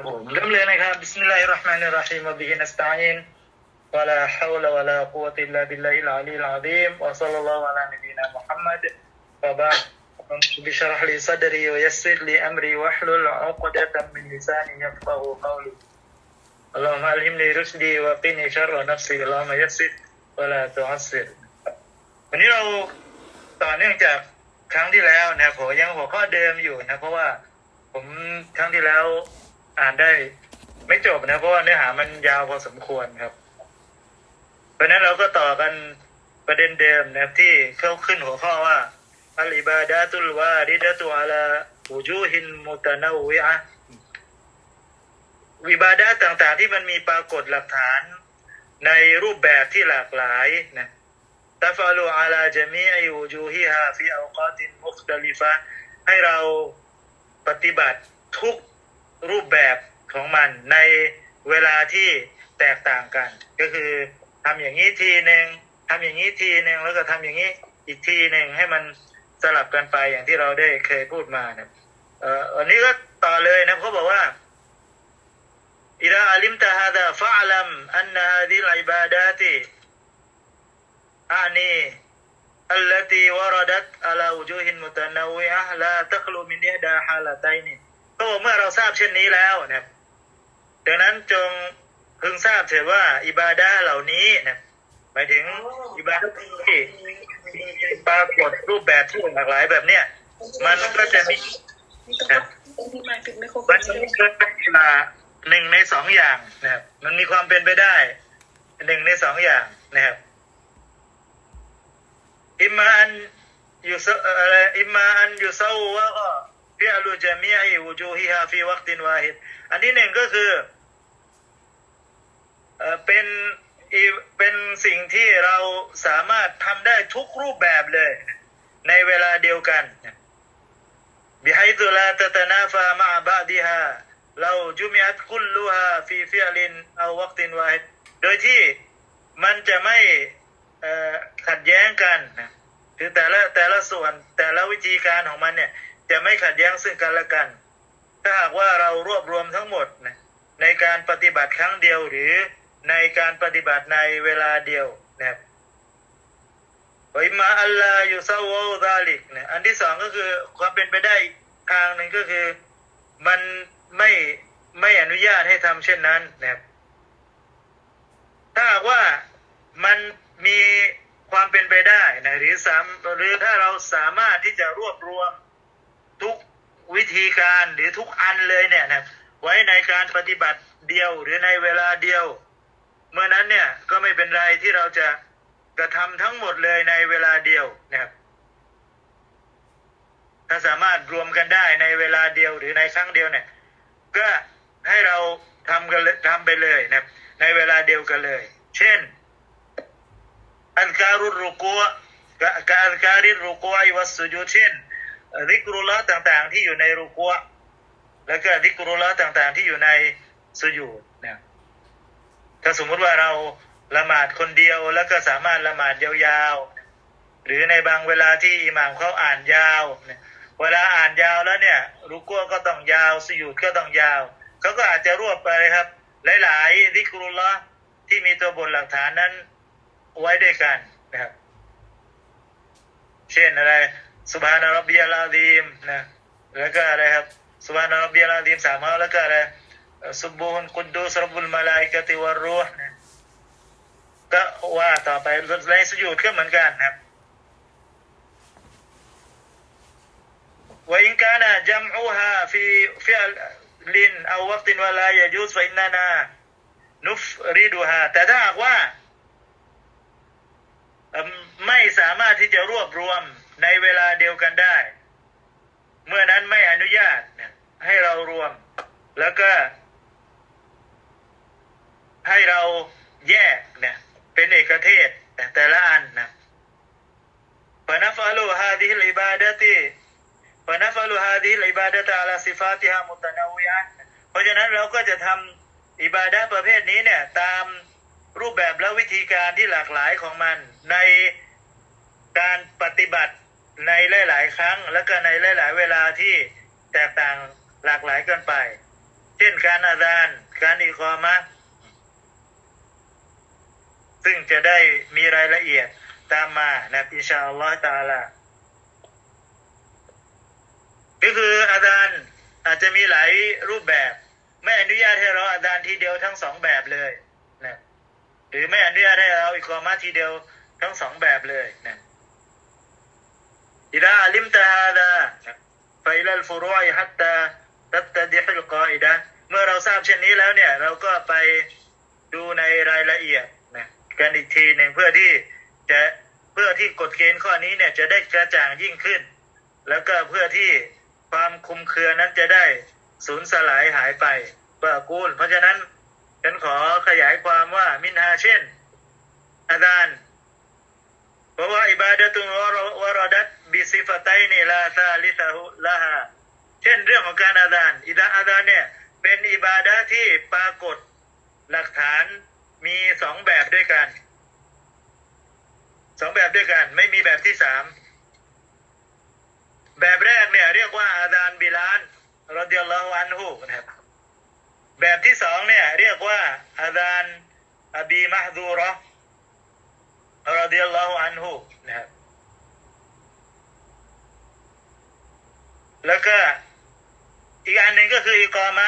ครับผมเริ่มเลยนะครับบิสมิลลาฮิรเราะห์มานิรเราะฮีมวะบิฮินัสตะอีนวะลาฮาวละวะลากุวะติลลาบิลลาฮิลอาลีลอะซีมวะศ็อลลัลลอฮุอะลานะบีนามุฮัมมัดวะบะบิชรห์ลีซัดรีวะยัสซิรลีอัมรีวะฮลุลอุกดะตัมมินลิซานียัฟกะฮูกอลี اللهم ألهمني رشدي وقني شر نفسي اللهم يسر ولا تعسر วันนี้เราต่อเนื่องจากครั้งที่แล้วนะครับผมยังหัวข้อเดิมอยู่นะ เพราะว่าผมครั้งที่แล้ว อ่านได้ ไม่จบนะ เพราะว่าเนื้อหามันยาวพอสมควรครับ เพราะนั้นเราก็ต่อกันประเด็นเดิมนะครับที่เข้าขึ้นหัวข้อว่าอัลอิบาดาตุลวาริดาตุอาลาอูจูฮินมุตนาวิอะวิบาดาต่างๆ ที่มันมีปรากฏหลักฐาน ในรูปแบบที่หลากหลายนะตาฟาลูอาลาจมีไอยูจูฮิฮาฟิอัลกอตินมุคดลิฟะให้เราปฏิบัติทุก รูปแบบของมันในเวลาที่แตกต่างกัน ก็คือทำอย่างนี้ทีหนึ่งทำอย่างนี้ทีหนึ่งแล้วก็ทำอย่างนี้อีกทีหนึ่งให้มันสลับกันไปอย่างที่เราได้เคยพูดมานะเอ่อวันนี้ก็ต่อเลยนะเขาบอกว่า إذا علمت هذا فاعلم أن هذه العبادات أعني التي وردت على وجوه متنوعة لا تخلو من إحدى حالتين ก็บอกเมื่อเราทราบเช่นนี้แล้วนะครับดังนั้นจงพึงทราบเถิดว่า อิบาดาเหล่านี้นะหมายถึงอิบาดาที่ปรากฏรูปแบบที่หลากหลายแบบเนี้ยมันก็จะมีนี่ต้องต้องมีมาปิดไมโครโฟมันนจะมีเกิดเวลาหนึ่งในสองอย่างนะครับมันมีความเป็นไปได้หนึ่งในสองอย่างนะครับอิมมาอันยุสอะไรอิมมาอันยุสาวะก็ ฟิอลุจามีอ้วูจูฮิฮาฟีวัคตินวาฮิดอันที่หนึ่งก็คือเป็นเป็นสิ่งที่เราสามารถทำได้ทุกรูปแบบเลย ในเวลาเดียวกันบิไยตุลาตตนาฟามาบาดีฮาเราจุมิอัตคุลลูฮาฟีฟิอลินเอาวัคตินวาฮิดโดยที่มันจะไม่ขัดแย้งกัน คือแต่ละแต่ละส่วนแต่ละวิธีการของมันเนี่ย จะไม่ขัดแย้งซึ่งกันและกัน ถ้าหากว่าเรารวบรวมทั้งหมดนะในการปฏิบัติครั้งเดียวหรือในการปฏิบัติในเวลาเดียวนะครับวิมาอัลลายูซาวดาลิกเนี่ยอันที่สองก็คือความเป็นไปได้ทางหนึ่งก็คือมันไม่ไม่อนุญาตให้ทำเช่นนั้นนะครับถ้าหากว่ามันมีความเป็นไปได้นะหรือสามหรือถ้าเราสามารถที่จะรวบรวม ทุกวิธีการหรือทุกอันเลยเนี่ยนะไว้ในการปฏิบัติเดียวหรือในเวลาเดียว เมื่อนั้นเนี่ยก็ไม่เป็นไรที่เราจะกระทำทั้งหมดเลยในเวลาเดียวนะครับถ้าสามารถรวมกันได้ในเวลาเดียวหรือในครั้งเดียวเนี่ย ก็ให้เราทำกันทำไปเลยนะครับ ในเวลาเดียวกันเลย เช่น อันการุรุกัวกะกะอันการิรุกัววัสสุญูเช่น ริกรุละต่างๆ ที่อยู่ในรุกัวแล้วก็ริกรุละต่าง ๆ ที่อยู่ในสุญูดนะถ้าสมมุติว่าเราละหมาดคนเดียวแล้วก็สามารถละหมาดยาวๆ หรือในบางเวลาที่อิหม่ามเขาอ่านยาวเวลาอ่านยาวแล้วเนี่ยรุกัวก็ต้องยาวสยุดก็ต้องยาวเขาก็อาจจะรวบไปครับ หลายๆริกรุลละที่มีตัวบทหลักฐานนั้นไว้ด้วยกันนะครับ เช่นอะไร สุบานารับเบียลาดีมนะแล้วก็อะไรครับสุบานารับเบียลาดีมสามครั้แล้วก็อะไรสุบูฮุนกุดดูสรบุลมาลายกติวารูนะก็ว่าต่อไปในสุยุดก็เหมือนกันครับว่าอินกานะจัมอูฮาฟีฟีลินเอาวัตินวลายยูสฟินนานานุฟรีดูฮาแต่ถ้าหากว่า ไม่สามารถที่จะรวบรวม ในเวลาเดียวกันได้ เมื่อนั้นไม่อนุญาตนะให้เรารวม แล้วก็ ให้เราแยกเนี่ยเป็นเอกเทศแต่ละอันนะฟะนัฟะลูฮาดิลอิบาดติฟะนัฟะลูฮาดิลอิบาดตะอาลาซิฟาติฮามุตนาวิยะห์เพราะฉะนั้นเราก็จะทำอิบาดะประเภทนี้เนี่ย ตามรูปแบบและวิธีการที่หลากหลายของมันในการปฏิบัติ ในหลาย ๆ ครั้ง แล้วก็ในหลาย ๆ เวลาที่แตกต่างหลากหลายกันไป เช่นการอาซานการอิกอมะซึ่งจะได้มีรายละเอียดตามมานะอินชาอัลลอฮฺตาลาก็คืออาจารย์อาจจะมีหลายรูปแบบ ไม่อนุญาตให้เราอาจารย์ทีเดียวทั้งสองแบบเลยนะหรือไม่อนุญาตให้เราอิกอมาทีเดียวทั้งสองแบบเลยนะ อิดะอัลิมตะฮาดาไฟลัลฟุรุยฮัตตาตัตตะดิฮิลกออิดะเมื่อเราทราบเช่นนี้แล้วเนี่ย เราก็ไปดูในรายละเอียดนะกันอีกทีหนึ่งเพื่อที่จะเพื่อที่กฎเกณฑ์ข้อนี้เนี่ยจะได้กระจ่างยิ่งขึ้น แล้วก็เพื่อที่ความคุมเครือนั้นจะได้สูญสลายหายไปเพื่อกูล เพราะฉะนั้นฉันขอขยายความว่ามินฮาเช่นอาจารย์เพราะว่าอิบาดะตุนวรดัต บิซิฟไตนีลาซาลิซาหุละฮาเช่นเรื่องของการอาจารย์อิดาอาจารย์เนี่ยเป็นอิบาดะที่ปรากฏหลักฐานมีสองแบบด้วยกันสองแบบด้วยกัน ไม่มีแบบที่สามแบบแรกเนี่ย เรียกว่าอาดานบิลานรดิยัลลอฮุอันฮุนะครับแบบที่สองเนี่ย เรียกว่าอาดานอบีมะฮดูรอรดิยัลลอฮุอันฮุนะครับ แล้วก็อีกอันหนึ่งก็คืออิกอมะ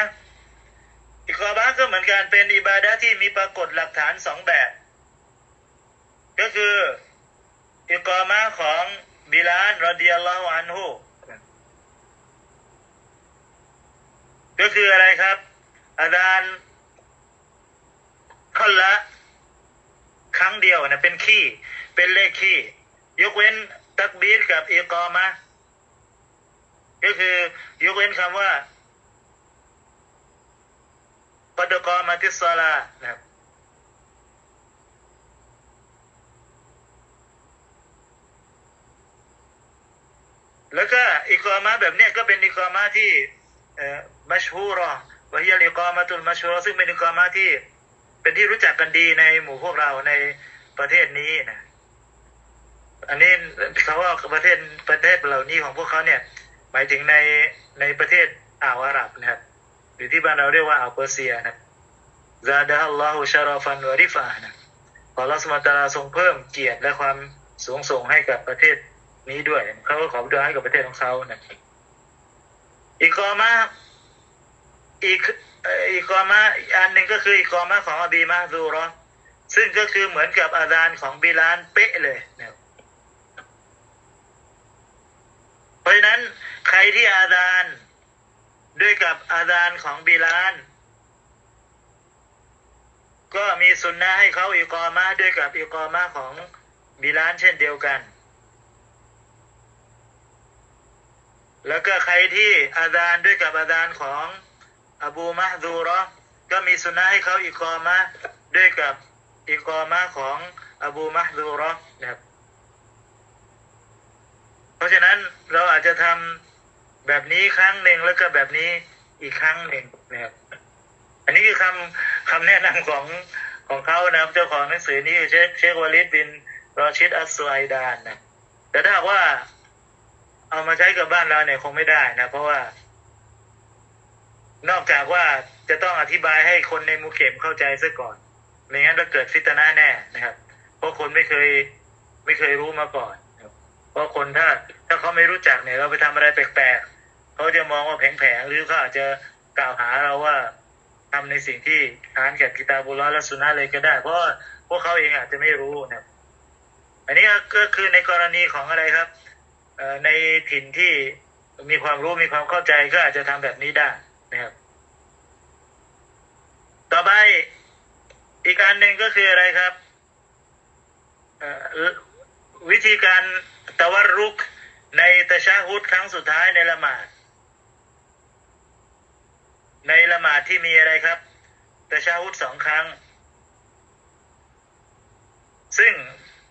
อิกอมะก็เหมือนกันเป็นอิบาดะที่มีปรากฏหลักฐานสองแบบ ก็คืออิกอมะของบิลานรดิยัลลอฮุอันฮุก็คืออะไรครับ อาจารย์คนละ ครั้งเดียวนะเป็นขี้ เป็นเลขขี้ ยกเว้นตักบีรกับอิกอมะ ก็คือยกเว้นคำว่าปดกอมาติสซาลานะครับแล้วก็อิกอมะแบบเนี้ยก็เป็นอิกอมะที่เอ่อมัชฮูรอวะฮิยลิกอมะตุลมัชฮูรอซึ่งเป็นอิกอมะที่ เป็นที่รู้จักกันดีในหมู่พวกเราในประเทศนี้นะ อันนี้เขาว่าประเทศประเทศเหล่านี้ของพวกเขาเนี่ย หมายถึงในในประเทศอ่าวอาหรับนะครับหรือที่บ้านเราเรียกว่าอ่าวเปอร์เซียนะซาดะฮัลลอฮุชารอฟันวะริฟานะขอรัสมาตาลาทรงเพิ่มเกียรติและความสูงส่งให้กับประเทศนี้ด้วยเขาก็ขอดุอาให้กับประเทศของเขานะอีกอมาอีกอีกอมาอันหนึ่งก็คืออีกอมาของอบีมาซูรอซึ่งก็คือเหมือนกับอาจารย์ของบิลานเป๊ะเลยนะครับ เพราะฉะนั้นใครที่อาดานด้วยกับอาดานของบิลาน ก็มีสุนนะให้เขาอิกอมาด้วยกับอิกอมาของบิลานเช่นเดียวกัน แล้วก็ใครที่อาดานด้วยกับอาดานของอบูมะดูรอก็มีสุนนะให้เขาอิกอมาด้วยกับอิกอมาของอบูมะดูรอนะครับ ราะฉะนั้นเราอาจจะทำแบบนี้ครั้งหนึ่งแล้วก็แบบนี้อีกครั้งหนึ่งนะครับอันนี้คือคำคำแนะนำของของเขานะครับ เจ้าของหนังสือนี้คือเชคเชควาลิดบินรอชิดอัสไอดานนะแต่ถ้าว่า เอามาใช้กับบ้านเราเนี่ยคงไม่ได้นะเพราะว่า นอกจากว่าจะต้องอธิบายให้คนในมูเข็มเข้าใจซะก่อนไม่งั้นจะเกิดฟิตนาแน่นะครับ เพราะคนไม่เคยไม่เคยรู้มาก่อนเพราะคนถ้า ถ้าเขาไม่รู้จักเนี่ยเราไปทำอะไรแปลกๆเขาจะมองว่าแผลงๆหรือเขาอาจจะกล่าวหาเราว่าทำในสิ่งที่ค้านแก่กิตาบุลลอและสุนนะเลยก็ได้ เพราะพวกเขาเองอาจจะไม่รู้นะครับอันนี้ก็คือในกรณีของอะไรครับอในถิ่นที่มีความรู้มีความเข้าใจก็อาจจะทำแบบนี้ได้นะครับ ต่อไปอีกอันหนึ่งก็คืออะไรครับวิธีการตะวันรุก ในตะชาฮุดครั้งสุดท้ายในละหมาด ในละหมาดที่มีอะไรครับตะชาฮุดสองครั้ง ซึ่ง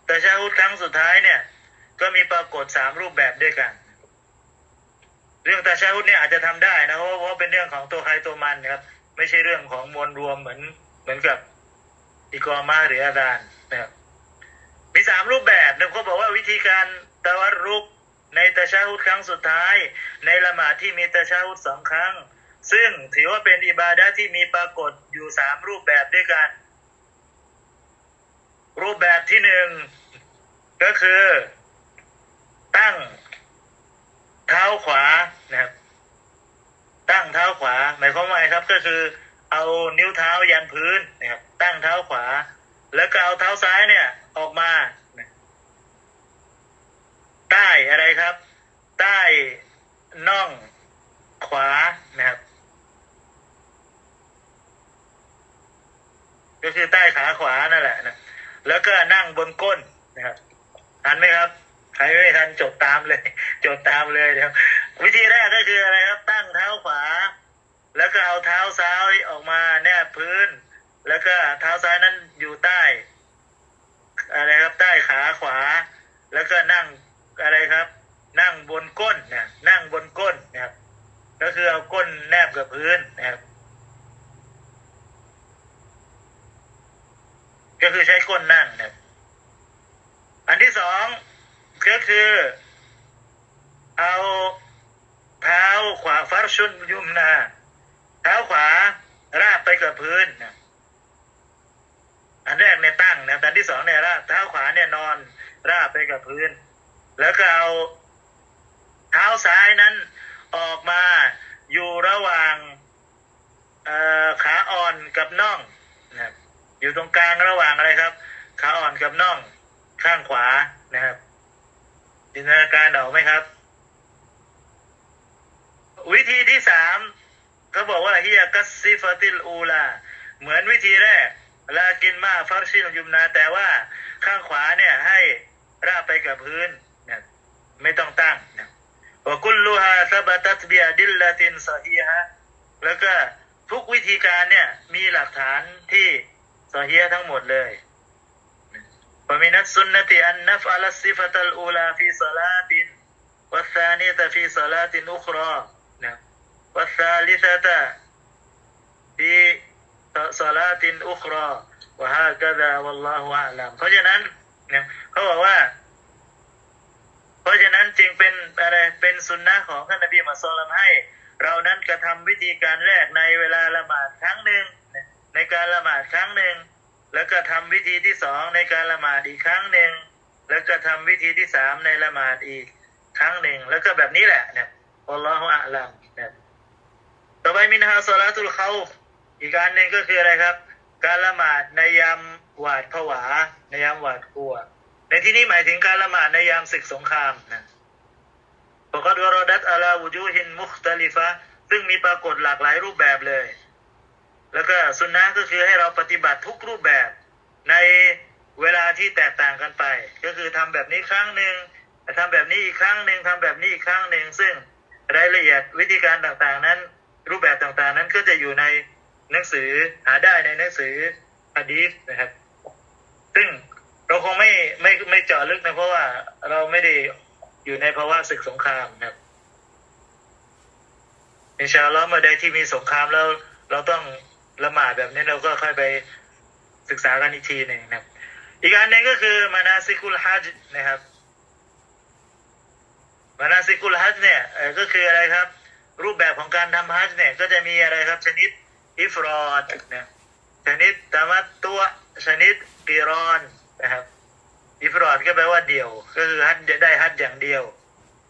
ตะชาฮุดครั้งสุดท้ายเนี่ย ก็มีปรากฏสามรูปแบบด้วยกัน เรื่องตาชาฮุดเนี่ยอาจจะทำได้นะเพราะว่าเป็นเรื่องของตัวใครตัวมันนะครับ ไม่ใช่เรื่องของมวลรวมเหมือนเหมือนกับอิกอมาหรืออาดานนะครับมีสามรูปแบบนะเขาบอกว่าวิธีการตะวัรรุก ในตะชาฮุดครั้งสุดท้าย ในละหมาดที่มีตะชาฮุดสองครั้ง ซึ่งถือว่าเป็นอิบาดะที่มีปรากฏอยู่สามรูปแบบด้วยกัน รูปแบบที่หนึ่งก็คือ ตั้งเท้าขวานะครับ ตั้งเท้าขวา หมายความว่าไงครับก็คือ เอานิ้วเท้ายันพื้นนะครับ ตั้งเท้าขวา แล้วก็เอาเท้าซ้ายเนี่ย ออกมา ใต้อะไรครับ ใต้น่องขวานะครับ ก็คือใต้ขาขวานั่นแหละนะแล้วก็นั่งบนก้นนะครับทันไหมครับ ใครไม่ทันจดตามเลย จดตามเลยเดี๋ยววิธีแรกก็คืออะไรครับ ตั้งเท้าขวา แล้วก็เอาเท้าซ้ายออกมาแนบพื้น แล้วก็เท้าซ้ายนั้นอยู่ใต้อะไรครับ ใต้ขาขวา แล้วก็นั่งอะไรครับ นั่งบนก้นนะนั่งบนก้นนะครับ ก็ คือเอาก้นแนบกับพื้นนะครับ ก็คือใช้ก้นนั่งนะครับ อันที่สองก็คือ เอาเท้าขวาฟารชุนยุมนา เท้าขวาราบไปกับพื้นนะอันแรกเนี่ยตั้งนะแต่อันที่สองเนี่ยราบเท้าขวาเนี่ยนอน ราบไปกับพื้น แล้วก็เอาเท้าซ้ายนั้นออกมาอยู่ระหว่างเอ่อขาอ่อนกับน่องนะครับอยู่ตรงกลางระหว่างอะไรครับ ขาอ่อน กับน่องข้างขวานะครับ จินตนาการออกไหมครับ วิธีที่สามเขาบอกว่าเฮียกัสซิฟติลอูลาเหมือนวิธีแรกลากินมาฟัรชินยุมนา แต่ว่าข้างขวาเนี่ยให้ราบไปกับพื้นนะไม่ต้องตั้งนะว่ากุลลูฮาซาบตัตเบียดิลลาตินซอฮีฮะแล้วก็ทุกวิธีการเนี่ยมีหลักฐานที่ซอฮีฮะทั้งหมดเลย ومن السنة أن نفعل الصفة الأولى في صلاة والثانية في صلاة أخرى نعم. والثالثة في صلاة أخرى وهكذا والله أعلم เพราะฉะนั้นเนี่ยเขาบอกว่า เพราะฉะนั้นจึงเป็นอะไรเป็นสุนนะของท่านนบีมุฮัมมัดศ็อลลัลลอฮุอะลัยฮิวะซัลลัมให้ เรานั้นกระทำวิธีการแรกในเวลาละหมาดครั้งหนึ่งในการละหมาดครั้งหนึ่ง แล้วก็ทำวิธีที่สองในการละหมาดอีกครั้งหนึ่งแล้วก็ทำวิธีที่สามในละหมาดอีกครั้งหนึ่งแล้วก็แบบนี้แหละเนี่ยอัลลอฮฺอะลัมเนี่ยต่อไปมินฮาซอลาตุลเขาอีกการหนึ่งก็คืออะไรครับ การละหมาดในยามหวาดผวา ในยามหวาดกลัว ในที่นี้หมายถึงการละหมาดในยามศึกสงครามนะปกติวรดัตอาลาวูจูฮินมุคตลิฟะซึ่งมีปรากฏหลากหลายรูปแบบเลย แล้วก็สุนนะก็คือให้เราปฏิบัติทุกรูปแบบในเวลาที่แตกต่างกันไป ก็คือทำแบบนี้ครั้งหนึ่งทำแบบนี้อีกครั้งหนึ่งทำแบบนี้อีกครั้งหนึ่งซึ่งรายละเอียดวิธีการต่างๆนั้น รูปแบบต่างๆนั้นก็จะอยู่ในหนังสือหาได้ในหนังสือฮะดีษนะครับ ซึ่งเราคงไม่ไม่ไม่เจาะลึกนะเพราะว่าเราไม่ได้อยู่ในภาวะศึกสงครามนะครับอินชาอัลลอฮ์เมื่อใดที่มีสงครามแล้วเราต้อง ละหมาดแบบนี้เราก็ค่อยไปศึกษากันอีกทีหนึ่งนะครับ อีกอันหนึ่งก็คือมานาซิกุลฮัจนะครับมานาซิกุลฮัจเนี่ยก็คืออะไรครับ รูปแบบของการทำฮัจเนี่ยก็จะมีอะไรครับ ชนิดอิฟรอดนะชนิดตามัตตัวชนิดกีรอนนะครับอิฟรอดก็แปลว่าเดี่ยว ก็คือฮัจได้ฮัจอย่างเดียว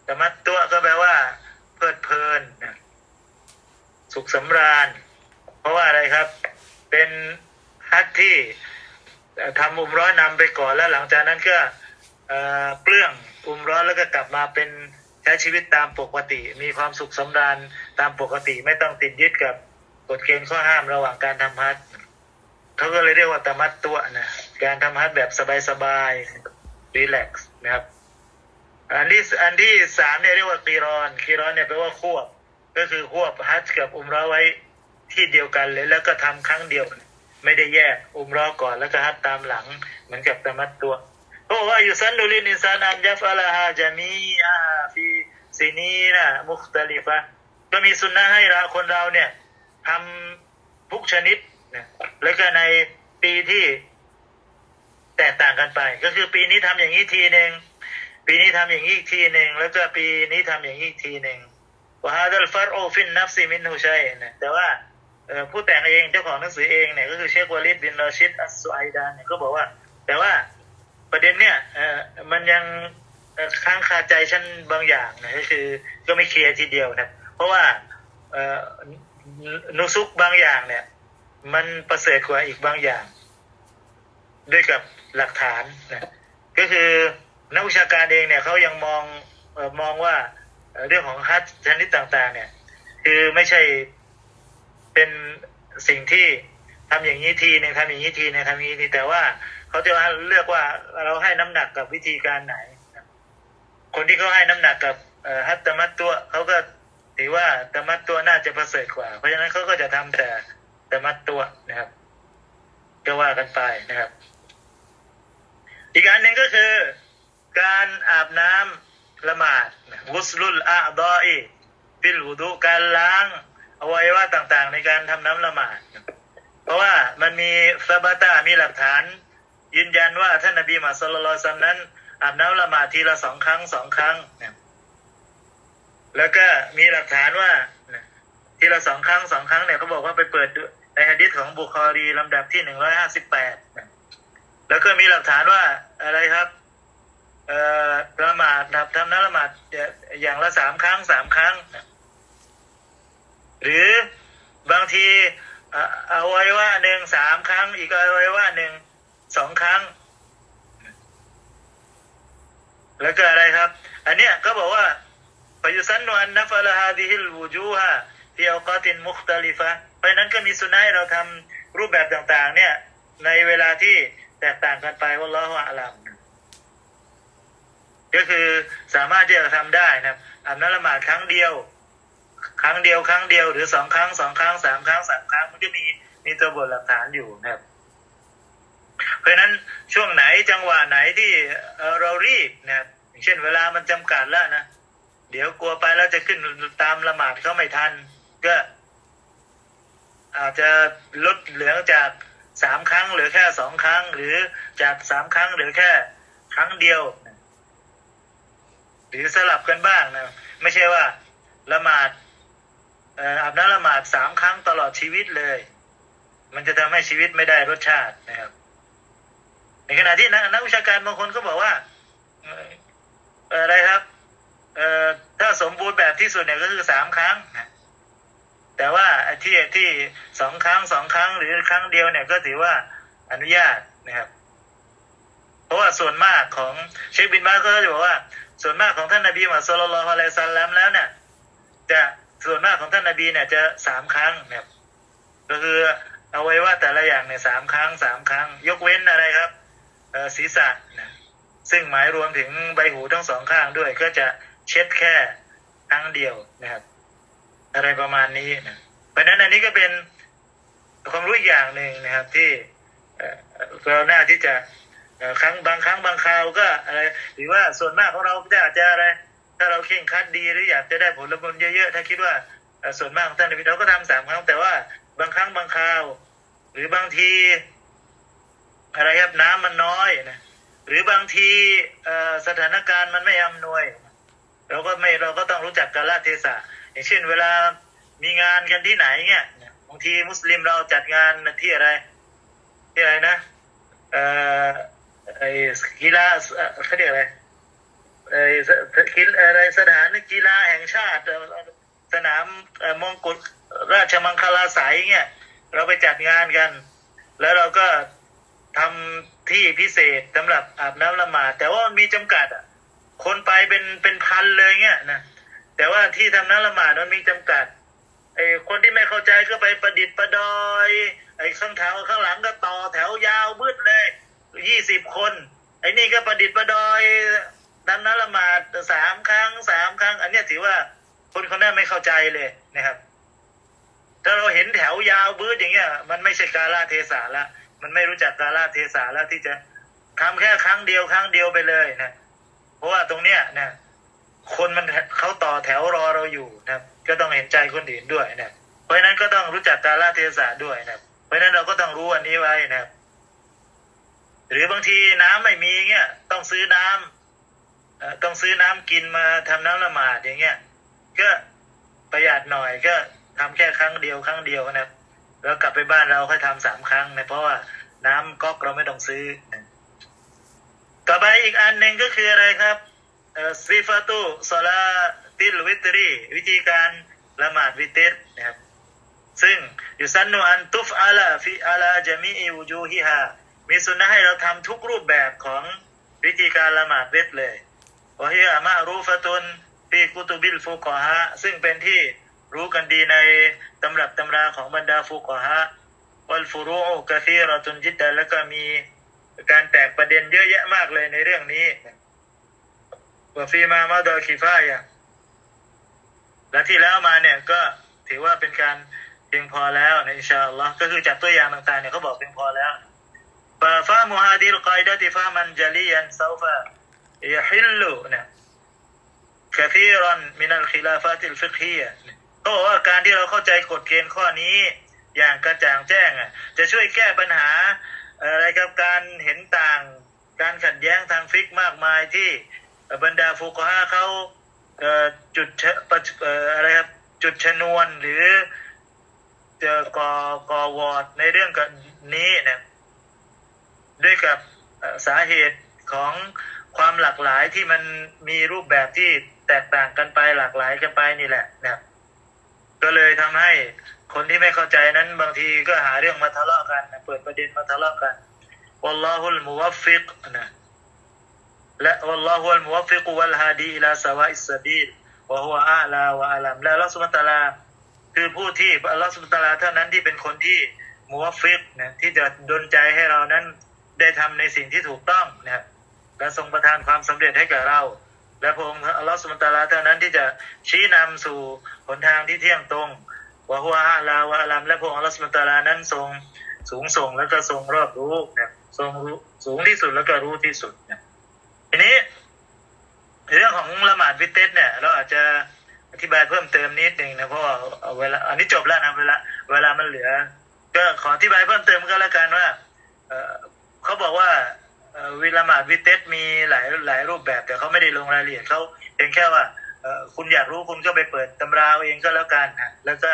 ตามัตตัวก็แปลว่า เพลิดเพลินนะสุขสำราญ เพราะว่าอะไรครับ เป็นฮัจที่ทำอุมร้อนนำไปก่อนแล้วหลังจากนั้นก็เปลื้องอุมร้อนแล้วก็กลับมาเป็นใช้ชีวิตตามปกติ มีความสุขสำราญตามปกติไม่ต้องติดยึดกับกฎเกณฑ์ข้อห้ามระหว่างการทำฮัจญ์เขาก็เลยเรียกว่าตะมัดตัวนะการทำฮัจญ์แบบสบายๆรีแลกซ์นะครับอันที่อันที่สามเนี่ยเรียกว่ากีรอนกีรอนเนี่ยแปลว่าควบ ก็คือควบฮัจญ์กับอุมราะห์ไว้ ที่เดียวกันเลย แล้วก็ทำครั้งเดียว ไม่ได้แยกอุมราะห์ก่อนแล้วก็ฮัจญ์ตามหลัง เหมือนกับตะมัดตัวเพราะว่าอยู่ซันดุลินอินซานันยัฟอะลาฮาจามีอาฟีซินีนะมุคตลิฟะก็มีสุนนะให้เราคนเราเนี่ยทำทุกชนิดนะแล้วก็ในปีที่แตกต่างกันไป ก็คือปีนี้ทำอย่างนี้ทีหนึ่งปีนี้ทำอย่างนี้อีกทีหนึ่งแล้วก็ปีนี้ทำอย่างนี้อีกทีหนึ่งว่าฮาดัลฟัรโอฟินนัฟซีมินฮูชัยนะแต่ว่า ผู้แต่งเองเจ้าของหนังสือเองเนี่ยก็คือเชควาลิดบินรอชิดอัสซุไอดานเนี่ยก็บอกว่า แต่ว่าประเด็นเนี่ยเอ่อมันยังค้างคาใจฉันบางอย่างนะก็คือก็ไม่เคลียร์ทีเดียวนะเพราะว่าเอ่อนุซุกบางอย่างเนี่ย มันประเสริฐกว่าอีกบางอย่าง ด้วยกับหลักฐานนะก็คือนักวิชาการเองเนี่ยเขายังมองมองว่าเรื่องของฮัทชนิดต่าง ๆ เนี่ย คือไม่ใช่ เป็นสิ่งที่ทำอย่างนี้ทีหนึงทำอย่างนี้ทีหนึงทำอย่างนี้ทีแต่ว่าเขาจะเลือกว่าเราให้น้ำหนักกับวิธีการไหน คนที่เขาให้น้ำหนักกับฮัตตมัตตัวเขาก็ถือว่าตมัตตัวน่าจะประเสริฐกว่า เพราะฉะนั้นเขาก็จะทำแต่ตมัตตัวนะครับ ก็ว่ากันไปนะครับ อีกอันหนึ่งก็คือ การอาบน้ำละหมาดวุสลุลอาดออีฟิล wudu การล้าง อวัยวะต่างๆ ในการทำน้ำละหมาด เพราะว่ามันมีซาบาตามีหลักฐาน ยืนยันว่าท่านนบีมุฮัมมัดสุลลัลซัมนั้น อาบน้ำละหมาดทีละสองครั้งสองครั้งแล้วก็มีหลักฐานว่าทีละสองครั้งสองครั้งเนี่ยเขาบอกว่าไปเปิดในฮะดิษของบุคอรีลำดับที่หนึ่งร้อยห้าสิบแปดแล้วก็มีหลักฐานว่าอะไรครับ เอ่อละหมาดทำน้ำละหมาดอย่างละสามครั้งสามครั้งนะ หรือบางทีเอ่ออวัยวะหนึ่งสามครั้ง อีกเอาไวัยวะหนึ่งสองครั้ง แล้วก็อะไรครับ อันเนี้ยก็บอกว่าฟยุสันนอันนัฟลฮาดิฮิลวูจูฮะที่อัลกาตินมุคตาลิฟะเพราะนั้นก็มีสุนัยเราทำรูปแบบต่าง ๆ เนี่ย ในเวลาที่แตกต่างกันไปว่าละฮ์อลัมก็คือสามารถที่จะทำได้นะครับอาบน้ำละหมาดครั้งเดียว ครั้งเดียวครั้งเดียวหรือสองครั้งสองครั้งสามครั้งสามครั้งมันก็มีมีตัวบทหลักฐานอยู่นะครับ เพราะนั้นช่วงไหนจังหวะไหนที่เอ่อเรารีบนะครับเช่นเวลามันจำกัดแล้วนะเดี๋ยวกลัวไปแล้วจะขึ้นตามละหมาดเขาไม่ทัน ก็ อาจจะลดเหลือจากสามครั้งเหลือแค่สองครั้ง หรือจากสามครั้งเหลือแค่ครั้งเดียวหรือสลับกันบ้างนะไม่ใช่ว่าละหมาด อาบน้ำละหมาดสามครั้งตลอดชีวิตเลย มันจะทำให้ชีวิตไม่ได้รสชาตินะครับ ในขณะที่นักนักวิชาการบางคนก็บอกว่าอะไรครับเอ่อถ้าสมบูรณ์แบบที่สุดเนี่ยก็คือสามครั้งแต่ว่าที่ที่สองครั้งสองครั้งหรือครั้งเดียวเนี่ยก็ถือว่าอนุญาตนะครับ เพราะว่าส่วนมากของเชคบินบาสก็จะบอกว่า ส่วนมากของท่านนบีมุฮัมมัดสุลลัลอะลัยซัลลัมแล้วเนี่ยจะ ส่วนมากของท่านนบีเนี่ยจะสามครั้งนะครับก็คือเอาไว้ว่าแต่ละอย่างเนี่ยสามครั้งสามครั้ง ยกเว้นอะไรครับศีรษะนะซึ่งหมายรวมถึงใบหูทั้งสองข้างด้วย ก็จะเช็ดแค่ครั้งเดียวนะครับอะไรประมาณนี้นะเพราะฉะนั้นอันนี้ก็เป็นความรู้อีกอย่างหนึ่งนะครับที่เราหน้าที่จะครั้งบางครั้งบางคราวก็อะไรหรือว่าส่วนมากของเราจะอาจจะอะไร ถ้าเราเข่งคัดดีหรืออยากจะได้ผลบุญเยอะๆ ถ้าคิดว่าส่วนมากของท่านนบีเราก็ทำสามครั้ง แต่ว่าบางครั้งบางคราว หรือบางทีอะไรครับน้ำมันน้อยนะหรือบางทีสถานการณ์มันไม่อำนวย เราก็ไม่เราก็ต้องรู้จักกาลเทศะอย่างเช่น เวลามีงานกันที่ไหนเงี้ยบางทีมุสลิมเราจัดงานที่อะไร ที่อะไรนะเอ่อไอ้กีฬาเขาเรียกอะไร ไอ้สกีอะไรสถานกีฬาแห่งชาติ สนามเอ่อมงกุฎราชมังคลาสายเงี้ยเราไปจัดงานกัน แล้วเราก็ทำที่พิเศษสำหรับอาบน้ำละหมาดแต่ว่ามันมีจำกัดอะคนไปเป็นเป็นพันเลยเงี้ยนะแต่ว่าที่ทำน้ำละหมาดมันมีจำกัดไอ้คนที่ไม่เข้าใจก็ไปประดิษฐ์ประดอยไอ้ข้างแถวข้างหลังก็ต่อแถวยาวมืดเลยยี่สิบคน ไอ้นี่ก็ประดิษฐ์ประดอย ทำน้ำละหมาดสามครั้งสามครั้ง อันนี้ถือว่าคนคนนั้นไม่เข้าใจเลยนะครับ ถ้าเราเห็นแถวยาวบืดอย่างเงี้ย มันไม่ใช่กาลเทศะละมันไม่รู้จักกาลเทศะล้วที่จะทำแค่ครั้งเดียวครั้งเดียวไปเลยนะเพราะว่าตรงเนี้ยนะคนมันเขาต่อแถวรอเราอยู่นะก็ต้องเห็นใจคนอื่นด้วยนะเพราะฉะนั้นก็ต้องรู้จักกาลเทศะด้วยนะเพราะฉะนั้นเราก็ต้องรู้อันนี้ไว้นะครับหรือบางทีน้ำไม่มีเงี้ยต้องซื้อน้ำเอ่อ ต้องซื้อน้ำกินมาทำน้ำละหมาดอย่างเงี้ย ก็ประหยัดหน่อยก็ทำแค่ครั้งเดียวครั้งเดียวนะครับแล้วกลับไปบ้านเราค่อยทำสามครั้งนะเพราะว่าน้ำก๊อกเราไม่ต้องซื้อนะต่อไปอีกอันหนึ่งก็คืออะไรครับเอ่อซีฟาตุซอลาติลวิตรีวิธีการละหมาดวิเตรนะครับซึ่งยุสันนุอันตุฟอาลาฟิอาลาจามีอิวูจูฮิฮามีสุนนะให้เราทำทุกรูปแบบของวิธีการละหมาดวิตรเลย วะฮิอามารูฟะตุนฟีกุตุบิลฟุกอฮะซึ่งเป็นที่รู้กันดีในตำรับตำราของบรรดาฟุกอฮะวัลฟุรูอุกะซีรอตุนจิดดะแล้วก็มีการแตกประเด็นเยอะแยะมากเลยในเรื่องนี้วฟีมามาดอคิฟายะและที่แล้วมาเนี่ยก็ถือว่าเป็นการเพียงพอแล้วในอินชาอัลลอฮ์ก็คือจากตัวอย่างต่างๆเนี่ยเขาบอกเพียงพอแล้วฟาฟามุฮาดิลกอยดะติฟามันจลียันซาฟะ ยฮิลลุเนี่ยกะซีรอนมินัลคิลาฟาติลฟิกฮีก็บอกว่าการที่เราเข้าใจกฎเกณฑ์ข้อนี้ อย่างกระจ่างแจ้งอะ จะช่วยแก้ปัญหาอะไรกับการเห็นต่าง การขัดแย้งทางฟิกมากมายที่บรรดาฟุกฮาเขาจุดอะไรครับจุดชนวนหรือจอกอกอวอดในเรื่องกันนี้เนี่ยด้วยกับสาเหตุของ ความหลากหลายที่มันมีรูปแบบที่แตกต่างกันไปหลากหลายกันไปนี่แหละนะครับก็เลยทำให้คนที่ไม่เข้าใจนั้นบางทีก็หาเรื่องมาทะเลาะกันนะเปิดประเด็นมาทะเลาะกันวัลลอฮุลมุวัฟฟิกนะและวัลลอฮุลมุวัฟฟิกวัลฮาดีอิลาสวาอิสซาบีลวะฮุอาลาวะอาลัมและอัลลอฮฺสุบฮานตะอาลาคือผู้ที่อัลลอฮฺสุบฮานตะอาลาเท่านั้นที่เป็นคนที่มุวัฟฟิกนะที่จะดลใจให้เรานั้นได้ทำในสิ่งที่ถูกต้องนะครับ และทรงประทานความสำเร็จให้แก่เรา และพระองค์อัลลอฮฺสุบฮานตาลาเท่านั้นที่จะชี้นำสู่หนทางที่เที่ยงตรงวะฮุวะอาลาวะอาลัมและพระองค์อัลลอฮฺสุบฮานตาลานั้นทรงสูงส่งแล้วก็ทรงรอบรู้เนะทรงรู้สูงที่สุดแล้วก็รู้ที่สุดเนะทีนี้ เรื่องของละหมาดวิเตสเนี่ย เราอาจจะอธิบายเพิ่มเติมนิดหนึ่งนะเพราะว่าเวลาอันนี้จบแล้วนะเวลาเวลามันเหลือ ก็ขออธิบายเพิ่มเติมก็แล้วกันว่าเขาบอกว่า วิละหมาดวิเตสมีหลายหลายรูปแบบ แต่เขาไม่ได้ลงรายละเอียดเขาเพียงแค่ว่าคุณอยากรู้คุณก็ไปเปิดตำราเองก็แล้วกันนะแล้วก็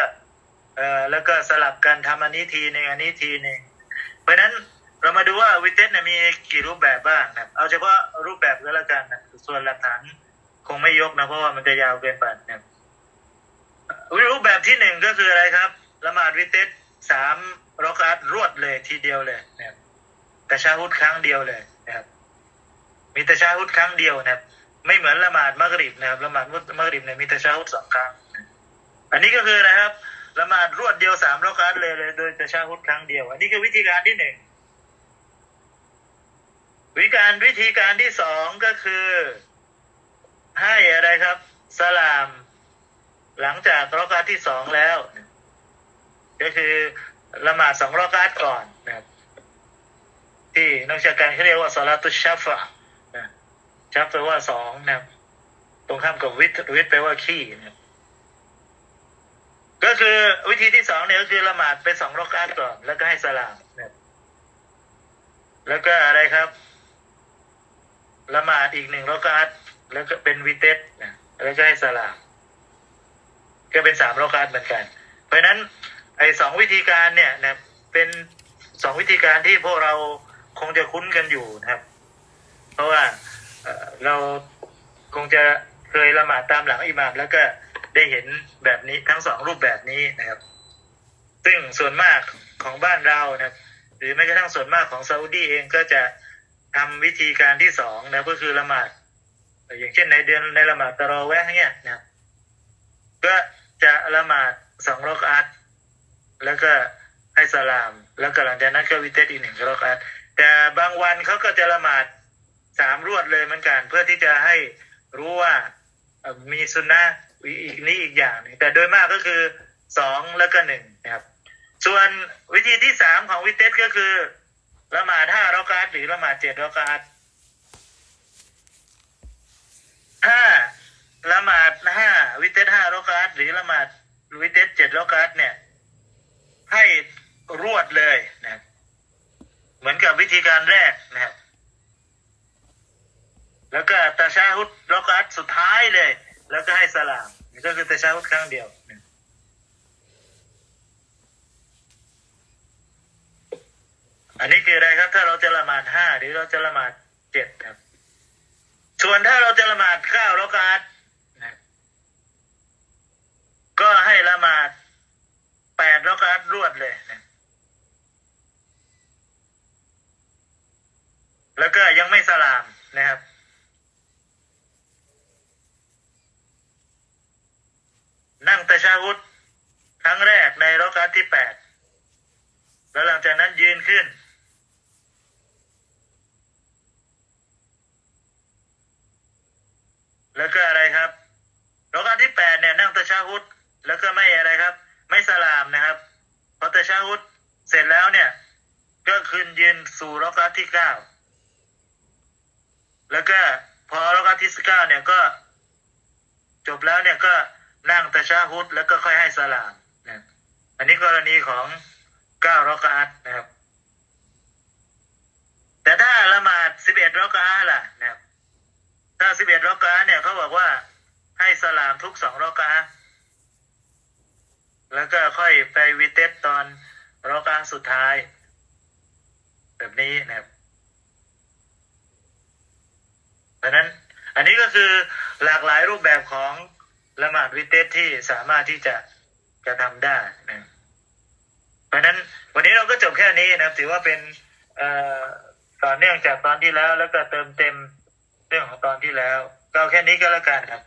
แล้วก็สลับกันทำอันนี้ทีหนึ่งอันนี้ทีหนึ่งเพราะฉะนั้นเรามาดูว่าวิเตสเนี่ยมีกี่รูปแบบบ้างนะเอาเฉพาะรูปแบบก็แล้วกันนะส่วนหลักฐานคงไม่ยกนะเพราะว่ามันจะยาวเกินไปนะรูปแบบที่หนึ่งก็คืออะไรครับละหมาดวิเตสสามรอกาตรวดเลยทีเดียวเลยนะครับตะชาฮุดครั้งเดียวเลย มีตะชาฮุดครั้งเดียวนะครับ ไม่เหมือนละหมาดมักริบนะครับละหมาดมักริบเนี่ยมีตะชาฮุดสองครั้ง อันนี้ก็คืออะครับละหมาดรวดเดียวสามรอกาตเลยเลยโดยตะชาฮุดครั้งเดียว อันนี้คือวิธีการที่หนึ่งวิธีการวิธีการที่สองก็คือ ให้อะไรครับ สลาม หลังจากรอกาตที่สองแล้ว ก็คือละหมาดสองรอกาตก่อนนะครับที่นักวิชาการเขาเรียกว่าสลาตุชชัฟะ นะชัฟแปลว่าสองนะครับตรงข้ามกับวิทวิทแปลว่าขี้นะก็คือวิธีที่สองเนี่ยก็คือละหมาดไปสองรอกาก่อน แล้วก็ให้สลามนะแล้วก็อะไรครับ ละหมาดอีกหนึ่งรอกาตแล้วก็เป็นวิเตสนะแล้วก็ให้สลาม ก็เป็นสามรอกาตเหมือนกัน เพราะฉะนั้น ไอ้สองวิธีการเนี่ยนะเป็นสองวิธีการที่พวกเราคงจะคุ้นกันอยู่นะครับ เพราะว่า เราคงจะเคยละหมาดตามหลังอิหม่ามแล้วก็ได้เห็นแบบนี้ทั้งสองรูปแบบนี้นะครับ ซึ่งส่วนมากของบ้านเรานะครับ หรือแม้กระทั่งส่วนมากของซาอุดีเองก็จะทำวิธีการที่สองนะก็คือละหมาด อย่างเช่นในเดือนในละหมาดตะรอแวะเนี่ยนะครับก็จะละหมาดสองรอกอัตแล้วก็ให้สลาม แล้วก็หลังจากนั้นก็วิเตสอีกหนึ่งรอกอัตแต่บางวันเขาก็จะละหมาด สามรวดเลยเหมือนกัน เพื่อที่จะให้รู้ว่ามีสุนนะอีกนี้อีกอย่างหนึงแต่โดยมากก็คือสองแล้วก็หนึ่งนะครับ ส่วนวิธีที่สามของวิเตสก็คือละหมาดห้ารอกอัตหรือละหมาดเจ็ดรอกอัตถ้าละหมาดห้าวิเตสห้ารอกาตหรือละหมาดวิเตสเจ็ดรอกาตเนี่ย ให้รวดเลยนะครับเหมือนกับวิธีการแรกนะครับ แล้วก็ตาชาฮุดรอกาตสุดท้ายเลย แล้วก็ให้สลามก็คือตาชาฮุดครั้งเดียวอันนี้คืออะไรครับ ถ้าเราจะละหมาดห้าหรือเราจะละหมาดเจ็ดครับ ส่วนถ้าเราจะละหมาดเก้าเราก็อัดนะก็ให้ละหมาดแปดเราก็อัดรวดเลยนะ แล้วก็ยังไม่สลามนะครับ นั่งตะชาวุธครั้งแรกในรอกาตที่แปดแล้วหลังจากนั้นยืน ขึ้น แล้วก็อะไรครับรอกาตที่แปดเนี่ยนั่งตะชาวุธแล้วก็ไม่อะไรครับ ไม่สลามนะครับพอตะชาวุธเสร็จแล้วเนี่ย ก็ขึ้นยืนสู่รอกาตที่เก้าแล้วก็พอรอกาตที่เก้าเนี่ยก็ จบแล้วเนี่ยก็นั่งตะชาฮุดแล้วก็ค่อยให้สลามนะอันนี้กรณีของเก้ารอกาตนะครับ แต่ถ้าละหมาดสิบเอ็ดรอกาล่ะนะครับถ้าสิบเอ็ดรอกาเนี่ยเขาบอกว่าให้สลามทุกสองรอกอาแล้วก็ค่อยไปวิเตสตอนรอกอาสุดท้าย แบบนี้นะครับเพราะนั้นอันนี้ก็คือหลากหลายรูปแบบของละหมาดวิเตสที่สามารถที่จะกระทำได้นะเพราะฉะนั้นวันนี้เราก็จบแค่นี้นะครับถือว่าเป็นเอ่อ ต่อเนื่องจากตอนที่แล้วแล้วก็เติมเต็มเรื่องของตอนที่แล้วก็แค่นี้ก็แล้วกันครับ